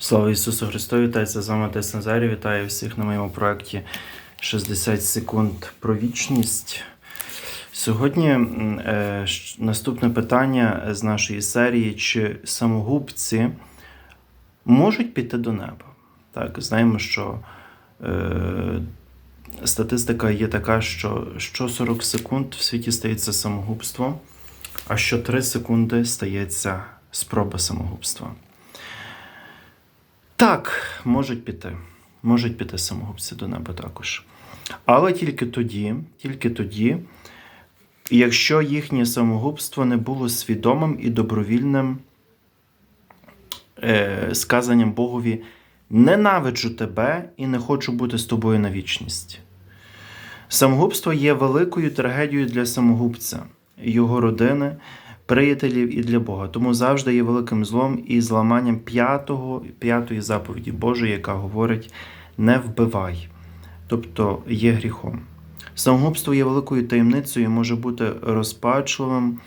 Слава Ісусу Христу! Вітається з вами Тес Назарі. Вітаю всіх на моєму проєкті 60 секунд про вічність. Сьогодні е, наступне питання з нашої серії: чи самогубці можуть піти до неба? Так, знаємо, що е, статистика є така, що що 40 секунд в світі стається самогубством, а що 3 секунди стається спроба самогубства. Так, можуть піти. Можуть піти самогубці до неба також. Але тільки тоді, тільки тоді, якщо їхнє самогубство не було свідомим і добровільним е, сказанням Богові ненавиджу тебе і не хочу бути з тобою на вічність. Самогубство є великою трагедією для самогубця, його родини, приятелів і для Бога. Тому завжди є великим злом і зламанням п'ятого, п'ятої заповіді Божої, яка говорить не вбивай, тобто є гріхом. Самогубство є великою таємницею може бути розпачливим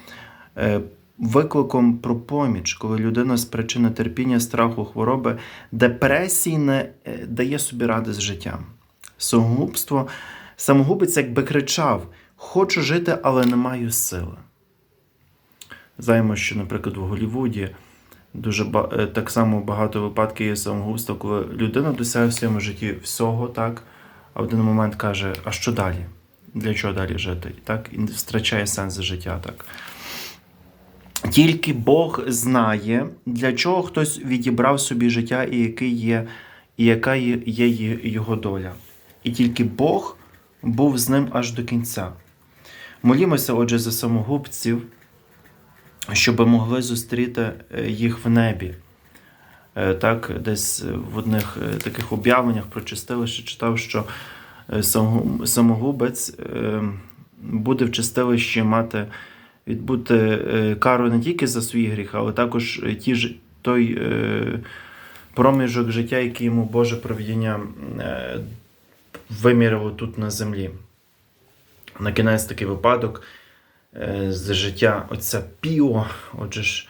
е, викликом про поміч, коли людина з причини терпіння, страху, хвороби, депресії не е, дає собі ради з життям. Самогубство, самогубець якби кричав: Хочу жити, але не маю сили. Знаємо, що, наприклад, в Голлівуді дуже е, так само багато випадків є самогубства, коли людина досягає в своєму житті всього, так, а в один момент каже, а що далі? Для чого далі жити? Так, і втрачає сенс життя. Так. Тільки Бог знає, для чого хтось відібрав собі життя і який є, і яка є його доля. І тільки Бог був з ним аж до кінця. Молімося, отже, за самогубців, щоб могли зустріти е, їх в небі. Е, Так, десь в одних е, таких об'явленнях про чистилище читав, що е, самогубець е, буде в чистилищі мати відбути е, кару не тільки за свої гріхи, але також е, ті той е, проміжок життя, який йому Боже провідіння е, вимірило тут на землі. На кінець такий випадок е, з життя отця Піо. Отже ж,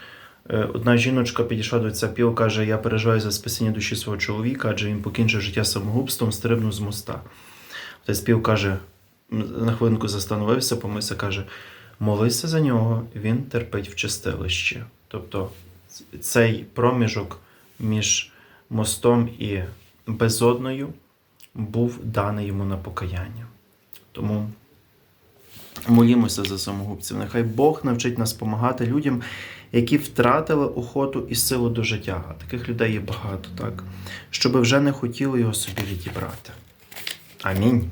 е, одна жіночка підійшла до отця Піо, каже: Я переживаю за спасіння душі свого чоловіка, адже він покінчив життя самогубством, стрибнув з моста. Отець Піо каже, на хвилинку застановився, помився, каже: молися за нього, він терпить в чистилищі. Тобто цей проміжок між мостом і безодною був даний йому на покаяння. Тому молімося за самогубців. Нехай Бог навчить нас допомагати людям, які втратили охоту і силу до життя. А таких людей є багато, так? Щоби вже не хотіли його собі відібрати. Амінь.